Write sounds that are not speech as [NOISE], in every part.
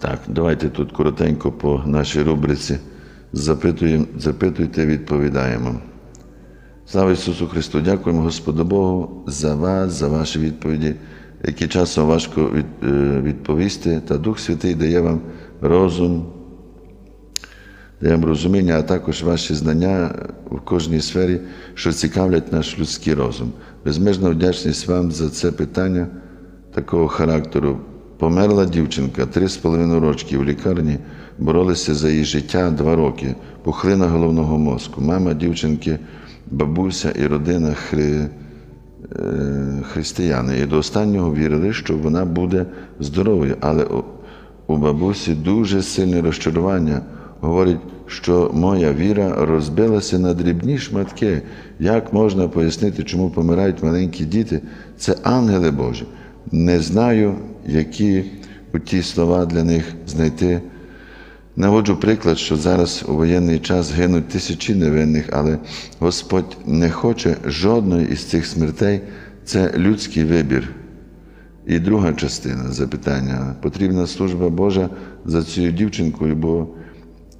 Так, давайте тут коротенько по нашій рубриці. Запитуємо, запитуйте, відповідаємо. Слава Ісусу Христу! Дякуємо Господу Богу за вас, за ваші відповіді, які часом важко е, відповісти, та Дух Святий дає вам розум, дає вам розуміння, а також ваші знання в кожній сфері, що цікавлять наш людський розум. Безмежна вдячність вам за це питання такого характеру. Померла дівчинка, три з половиною рочки в лікарні, боролися за її життя два роки, пухлина головного мозку. Мама дівчинки, бабуся і родина хри... е, християни. І до останнього вірили, що вона буде здоровою. Але у- бабусі дуже сильне розчарування. Говорить, що моя віра розбилася на дрібні шматки. Як можна пояснити, чому помирають маленькі діти? Це ангели Божі. Не знаю, які у ті слова для них знайти. Наводжу приклад, що зараз у воєнний час гинуть тисячі невинних, але Господь не хоче жодної із цих смертей. Це людський вибір. І друга частина запитання. Потрібна служба Божа за цією дівчинкою, бо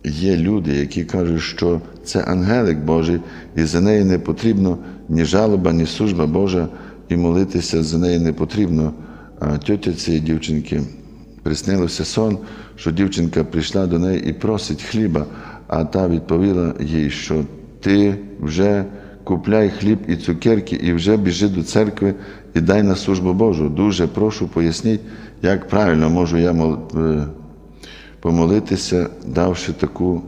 є люди, які кажуть, що це ангелик Божий, і за неї не потрібно ні жалоба, ні служба Божа, і молитися за неї не потрібно. А тьотя цієї дівчинки приснилося сон, що дівчинка прийшла до неї і просить хліба, а та відповіла їй, що ти вже купляй хліб і цукерки, і вже біжи до церкви і дай на службу Божу. Дуже прошу поясніть, як правильно можу я е, помолитися, давши таку.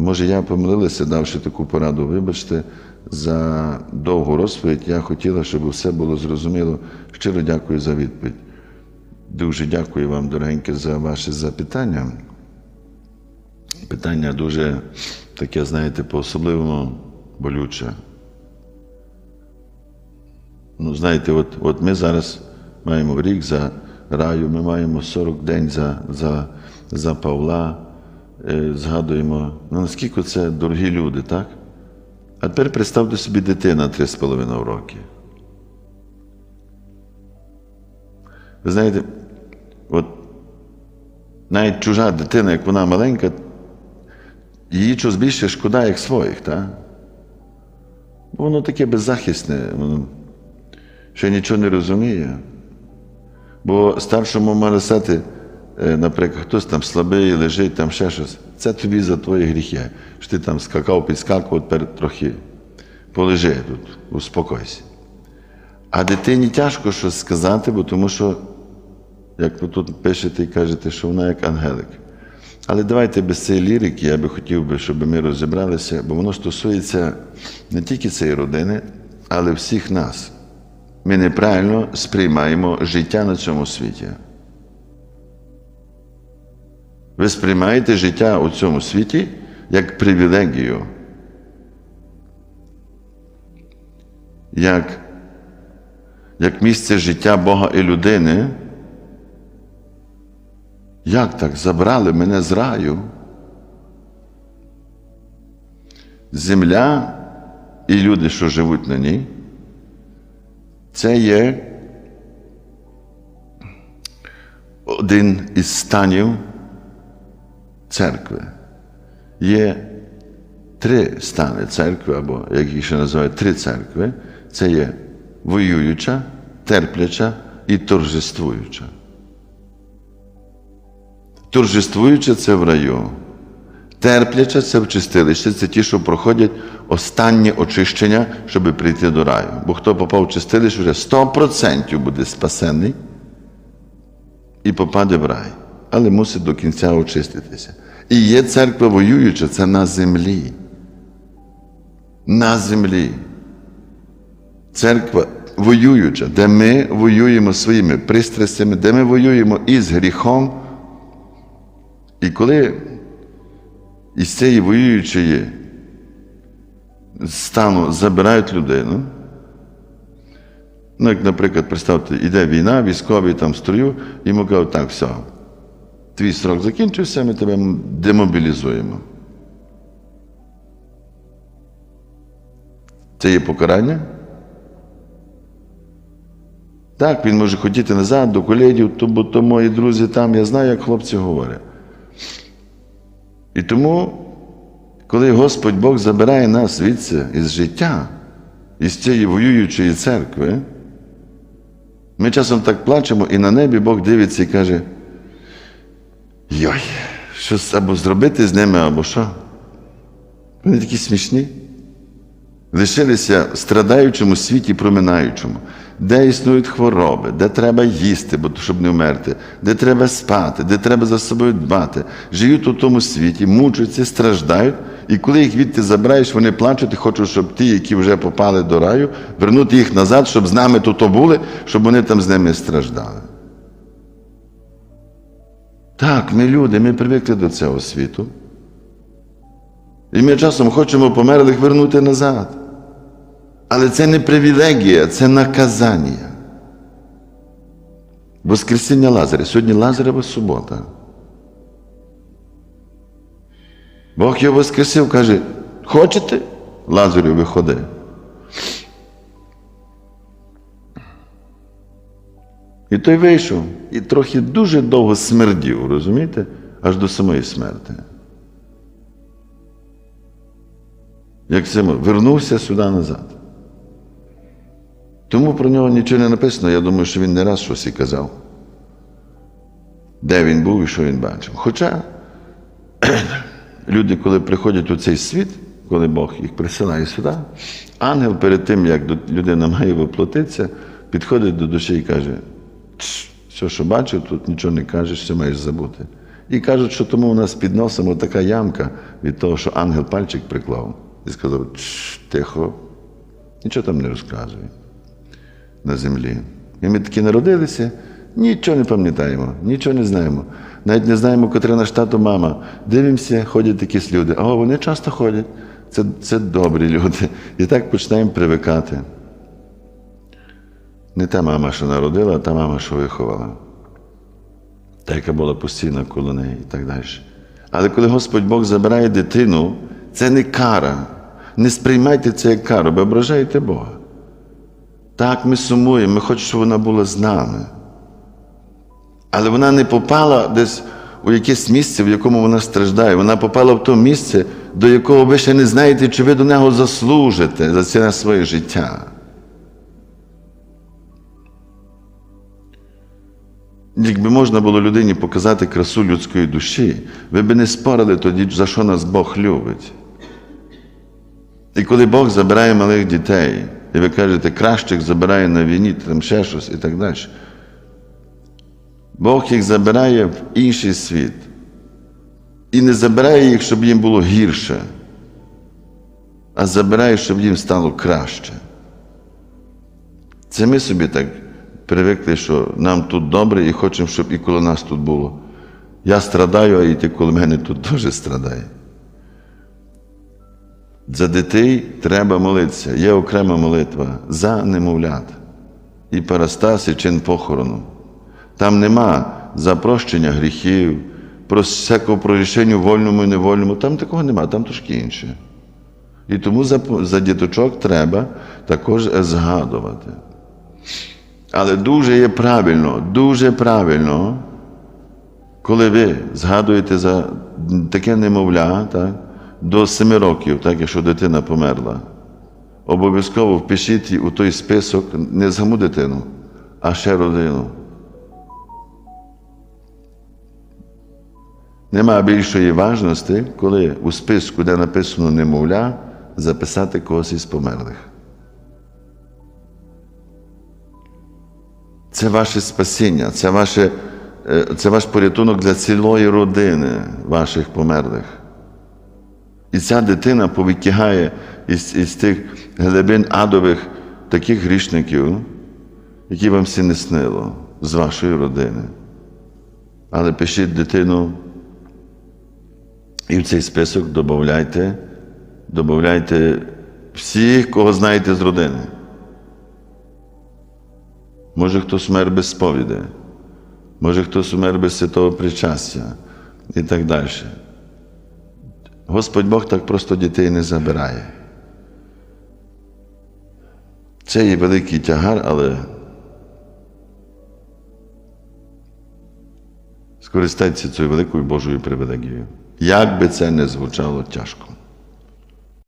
Може, я помилилася, давши таку пораду. Вибачте за довгу розповідь. Я хотіла, щоб все було зрозуміло. Щиро дякую за відповідь. Дуже дякую вам, дорогеньке, за ваше запитання. Питання дуже таке, знаєте, по-особливому болюче. Ну, знаєте, от, от ми зараз маємо рік за раю, ми маємо 40 день за, за, за Павла, згадуємо, ну наскільки це дорогі люди, так? А тепер представте собі дитина 3,5 роки. Ви знаєте, от навіть чужа дитина, як вона маленька, її щось більше шкода, як своїх, так? Бо воно таке беззахисне, воно ще нічого не розуміє. Бо старшому може стати, е, наприклад, хтось там слабий, лежить, там ще щось. Це тобі за твої гріхи. Що ти там скакав, підскакував, тепер трохи полежи тут, успокойся. А дитині тяжко щось сказати, бо тому що, як ви тут пишете і кажете, що вона як ангелик. Але давайте без цієї лірики, я би хотів би, щоб ми розібралися, бо воно стосується не тільки цієї родини, але всіх нас. Ми неправильно сприймаємо життя на цьому світі. Ви сприймаєте життя у цьому світі як привілегію, як, як місце життя Бога і людини. Як так забрали мене з раю? Земля і люди, що живуть на ній, це є один із станів церкви. Є три стани церкви, або як їх ще називають, три церкви. Це є воююча, терпляча і торжествуюча. Торжествуюча це в раю. Терпляча це в чистилище, це ті, що проходять останнє очищення, щоб прийти до раю. Бо хто попав в чистилище, вже 100% буде спасений і попаде в рай. Але мусить до кінця очиститися. І є церква воююча, це на землі. На землі. Церква воююча, де ми воюємо своїми пристрастями, де ми воюємо із гріхом. І коли із цієї воюючої стану забирають людину, ну, як, наприклад, представте, іде війна, військовий там строю, йому кажуть, так, все, твій срок закінчився, ми тебе демобілізуємо. Це є покарання? Так, він може хотіти назад до колегів, то, бо то мої друзі там, я знаю, як хлопці говорять. І тому, коли Господь Бог забирає нас звідси із життя, із цієї воюючої церкви, ми часом так плачемо, і на небі Бог дивиться і каже: Йой, щось або зробити з ними, або що? Вони такі смішні. Лишилися в страдаючому світі проминаючому, де існують хвороби, де треба їсти, бо щоб не вмерти, де треба спати, де треба за собою дбати. Живуть у тому світі, мучаться, страждають, і коли їх відти забираєш, вони плачуть і хочуть, щоб ті, які вже попали до раю, вернути їх назад, щоб з нами тут були, щоб вони там з ними страждали. Так, ми люди, ми привикли до цього світу. І ми часом хочемо померлих вернути назад. Але це не привілегія, це наказання. Воскресіння Лазаря. Сьогодні Лазарева субота. Бог його воскресив, каже, хочете? Лазарю виходи. І той вийшов і трохи дуже довго смердів, розумієте? Аж до самої смерти. Як це вернувся сюди назад. Тому про нього нічого не написано. Я думаю, що він не раз щось і казав. Де він був і що він бачив. Хоча [CLEARS THROAT] люди, коли приходять у цей світ, коли Бог їх присилає сюди, ангел перед тим, як людина має воплотитися, підходить до душі і каже: «Тш, все, що бачив, тут нічого не кажеш, все маєш забути. І кажуть, що тому у нас під носом така ямка від того, що ангел пальчик приклав і сказав: «Тш, тихо, нічого там не розказує на землі. І ми такі народилися, нічого не пам'ятаємо, нічого не знаємо. Навіть не знаємо, котра наш тато мама. Дивимося, ходять якісь люди. О, вони часто ходять. Це, це добрі люди. І так починаємо привикати. Не та мама, що народила, а та мама, що виховала. Та, яка була постійно коло неї і так далі. Але коли Господь Бог забирає дитину, це не кара. Не сприймайте це як кару, бо ображаєте Бога. Так, ми сумуємо, ми хочемо, щоб вона була з нами. Але вона не попала десь у якесь місце, в якому вона страждає. Вона попала в те місце, до якого ви ще не знаєте, чи ви до нього заслужите за це своє життя. Якби можна було людині показати красу людської душі, ви б не спорили тоді, за що нас Бог любить. І коли Бог забирає малих дітей, і ви кажете, кращих забирає на війні, там ще щось і так далі. Бог їх забирає в інший світ. І не забирає їх, щоб їм було гірше, а забирає, щоб їм стало краще. Це ми собі так привикли, що нам тут добре і хочемо, щоб і коло нас тут було. Я страдаю, а і ти коло мене тут теж страдає. За дітей треба молитися. Є окрема молитва за немовлят. І парастас, і чин похорону. Там нема запрощення гріхів, про всякого про рішення вольному і невольному. Там такого нема, там трошки інше. І тому за, за діточок треба також згадувати. Але дуже є правильно, дуже правильно, коли ви згадуєте за таке немовля, так? до семи років, так якщо дитина померла, обов'язково впишіть у той список не саму дитину, а ще родину. Нема більшої важності, коли у списку, де написано немовля, записати когось із померлих. Це ваше спасіння, це, ваше, це ваш порятунок для цілої родини ваших померлих. І ця дитина повитягає із, із тих глибин адових таких грішників, які вам всі не снило з вашої родини. Але пишіть дитину і в цей список додавайте, додавайте всіх, кого знаєте з родини. Може, хтось умер без сповіді, може хтось умер без святого причастя і так далі. Господь Бог так просто дітей не забирає. Це є великий тягар, але скористайтеся цією великою Божою привилегією. Як би це не звучало тяжко.